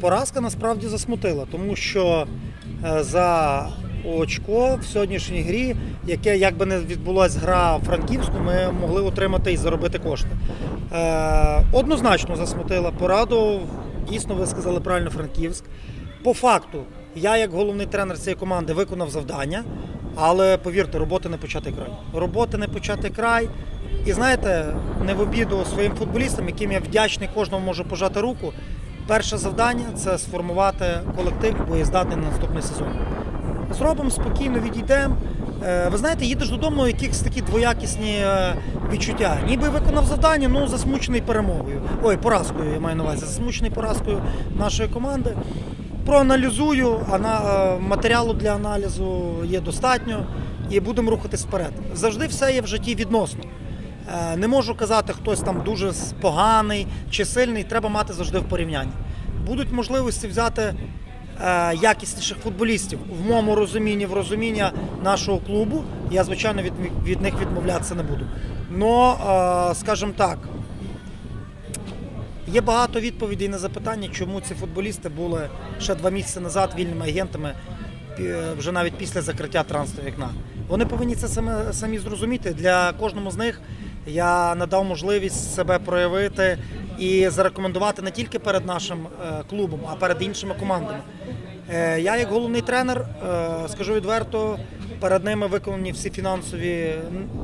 Поразка насправді засмутила, тому що е, за очко в сьогоднішній грі, яке як би не відбулася гра в Франківську, ми могли отримати і заробити кошти. Е, однозначно засмутила пораду. Дійсно, ви сказали правильно Франківськ. По факту, я, як головний тренер цієї команди, виконав завдання, але повірте, роботи не почати край. Роботи не почати край. І знаєте, не в обіду своїм футболістам, яким я вдячний, кожному можу пожати руку. Перше завдання це сформувати колектив боєздатний на наступний сезон. Зробимо спокійно, відійдемо. Е, Ви знаєте, їдеш додому, якісь такі двоякісні е, відчуття. Ніби виконав завдання, ну засмучений перемогою. Ой, поразкою, я маю на увазі, засмучений поразкою нашої команди. Проаналізую, ана- е, матеріалу для аналізу є достатньо і будемо рухатись вперед. Завжди все є в житті відносно. Е, Не можу казати, хтось там дуже поганий чи сильний, треба мати завжди в порівнянні. Будуть можливості взяти е, якісніших футболістів в моєму розумінні, в розуміння нашого клубу. Я, звичайно, від, від них відмовлятися не буду. Но, е, скажімо так, є багато відповідей на запитання, чому ці футболісти були ще два місяці назад вільними агентами, вже навіть після закриття трансферного вікна. Вони повинні це самі зрозуміти. Для кожному з них я надав можливість себе проявити і зарекомендувати не тільки перед нашим е, клубом, а перед іншими командами. Е, Я, як головний тренер, е, скажу відверто, перед ними виконані всі фінансові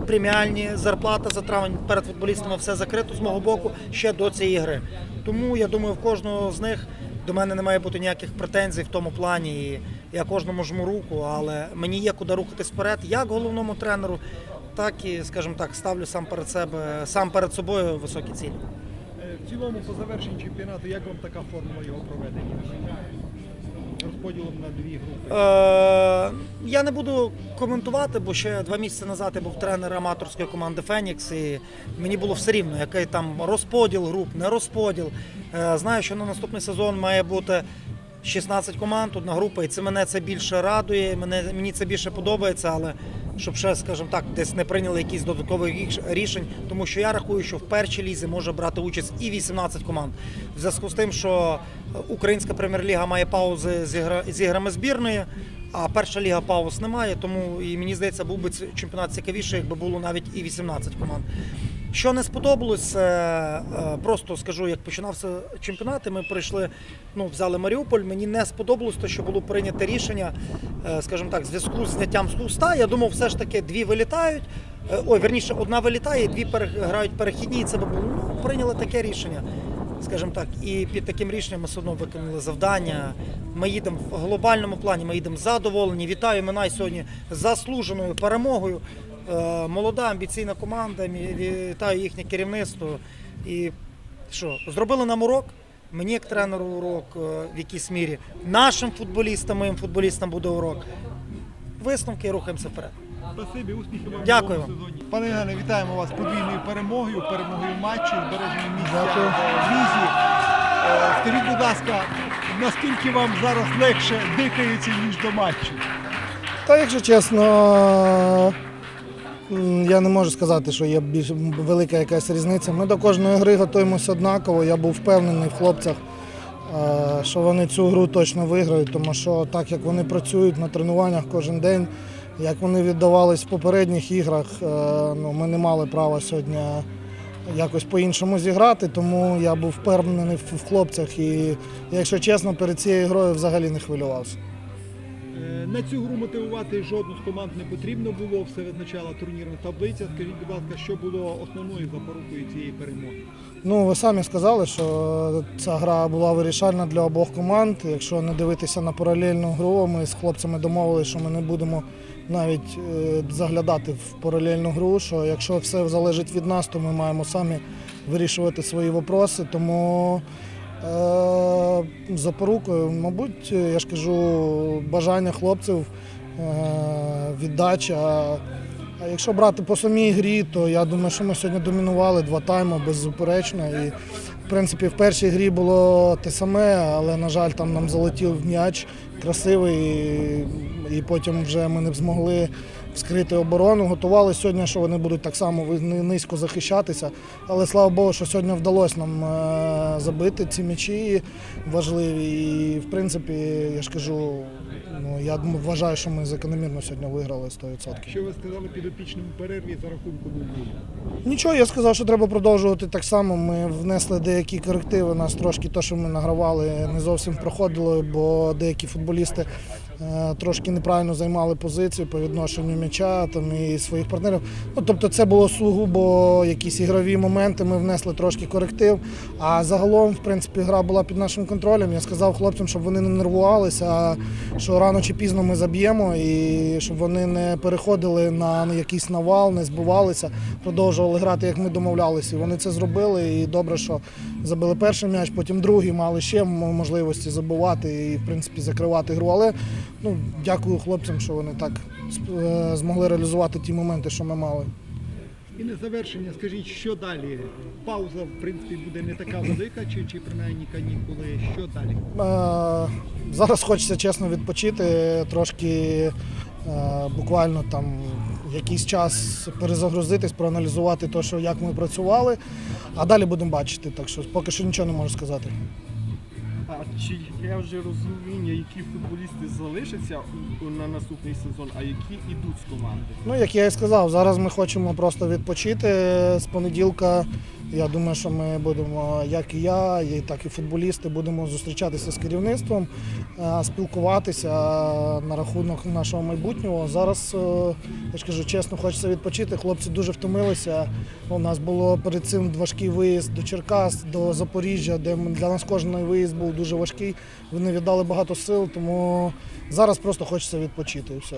преміальні зарплата за травень перед футболістами все закрито з мого боку ще до цієї гри. Тому я думаю, в кожного з них до мене не має бути ніяких претензій в тому плані. Я кожному жму руку, але мені є куди рухатись вперед, як головному тренеру, так і, скажімо так, ставлю сам перед себе, сам перед собою високі цілі. Е, В цілому, по завершенні чемпіонату, як вам така формула його проведення? Розподілом на дві групи. Е, я не буду коментувати, бо ще два місяці назад я був тренер аматорської команди Фенікс, і мені було все рівно, який там розподіл груп, не розподіл. Е, знаю, що на наступний сезон має бути 16 команд, одна група, і це мене це більше радує. Мене мені це більше подобається, але щоб ще, скажімо так, десь не прийняли якісь додаткових рішень, тому що я рахую, що в першій лізі може брати участь і 18 команд. В зв'язку з тим, що е, українська прем'єр-ліга має паузи з, ігра, з іграми збірної. А перша ліга пауз немає, тому і мені здається, був би чемпіонат цікавіший, якби було навіть і 18 команд. Що не сподобалось, е, просто скажу, як починався чемпіонат, і ми прийшли, ну, взяли Маріуполь. Мені не сподобалось те, що було прийнято рішення, е, скажімо так, в зв'язку з зняттям з хуста. Я думав, все ж таки дві вилітають. Е, Ой, верніше, одна вилітає, дві грають перехідні, і це було. Ну, прийняли таке рішення. Скажімо так, і під таким рішенням ми все одно виконали завдання. Ми їдемо в глобальному плані, ми їдемо задоволені. Вітаю Минай сьогодні заслуженою перемогою. Е, Молода амбіційна команда. Вітаю їхнє керівництво. І що, зробили нам урок? Мені як тренеру урок е, в якійсь мірі. Нашим футболістам, моїм футболістам буде урок. Висновки рухаємося вперед. Спасибі, успіхів вам Дякую в новому сезоні. Пане Євгене, вітаємо вас подвійною перемогою, перемогою в матчі, збереженням місця Дякую. в лізі. Е, Скажіть, будь ласка, наскільки вам зараз легше дихається, ніж до матчу? Та, якщо чесно, я не можу сказати, що є більш велика якась різниця. Ми до кожної гри готуємося однаково. Я був впевнений в хлопцях, е, що вони цю гру точно виграють, тому що так як вони працюють на тренуваннях кожен день, як вони віддавались в попередніх іграх, е, ну, ми не мали права сьогодні якось по-іншому зіграти, тому я був впевнений в в хлопцях і, якщо чесно, перед цією грою взагалі не хвилювався. На цю гру мотивувати жодну з команд не потрібно було, все визначала турнірна таблиця. Скажіть, будь ласка, що було основною запорукою цієї перемоги? Ну, ви самі сказали, що ця гра була вирішальна для обох команд. Якщо не дивитися на паралельну гру, ми з хлопцями домовилися, що ми не будемо навіть е, заглядати в паралельну гру. Що якщо все залежить від нас, то ми маємо самі вирішувати свої вопроси. Тому запорукою, мабуть, я ж кажу, бажання хлопців, е, віддача. А якщо брати по самій грі, то я думаю, що ми сьогодні домінували два тайми беззаперечно. І в принципі в першій грі було те саме, але на жаль, там нам залетів м'яч красивий, і потім вже ми не змогли вскрити оборону. Готували сьогодні, що вони будуть так само низько захищатися. Але слава Богу, що сьогодні вдалося нам е, забити ці м'ячі важливі. І в принципі, я ж кажу, ну я вважаю, що ми закономірно сьогодні виграли 100%. Що ви сказали підопічному перерві за рахунку 0-0? Нічого, я сказав, що треба продовжувати так само. Ми внесли деякі корективи. Нас трошки те, що ми награвали, не зовсім проходило, бо деякі футболісти трошки неправильно займали позицію по відношенню м'яча там і своїх партнерів. Ну тобто, це було сугубо якісь ігрові моменти. Ми внесли трошки коректив. А загалом, в принципі, гра була під нашим контролем. Я сказав хлопцям, щоб вони не нервувалися, що рано чи пізно ми заб'ємо, і щоб вони не переходили на якийсь навал, не збивалися, продовжували грати, як ми домовлялися. І вони це зробили. І добре, що забили перший м'яч, потім другий, мали ще можливості забивати і, в принципі, закривати гру. Але ну, дякую хлопцям, що вони так е, змогли реалізувати ті моменти, що ми мали. І на завершення, скажіть, що далі? Пауза, в принципі, буде не така велика, чи, чи принаймні канікули. Що далі? Е, Зараз хочеться чесно відпочити, трошки е, буквально там якийсь час перезагрузитись, проаналізувати те, що як ми працювали, а далі будемо бачити. Так що поки що нічого не можу сказати. А чи є вже розуміння, які футболісти залишаться у- на наступний сезон, а які йдуть з команди? Ну, як я і сказав, зараз ми хочемо просто відпочити з понеділка. Я думаю, що ми будемо, як і я, так і футболісти, будемо зустрічатися з керівництвом, е, спілкуватися на рахунок нашого майбутнього. Зараз, е, я ж кажу, чесно, хочеться відпочити. Хлопці дуже втомилися. У нас було перед цим важкий виїзд до Черкас, до Запоріжжя, де для нас кожен виїзд був дуже важкий. Вони віддали багато сил, тому зараз просто хочеться відпочити і все.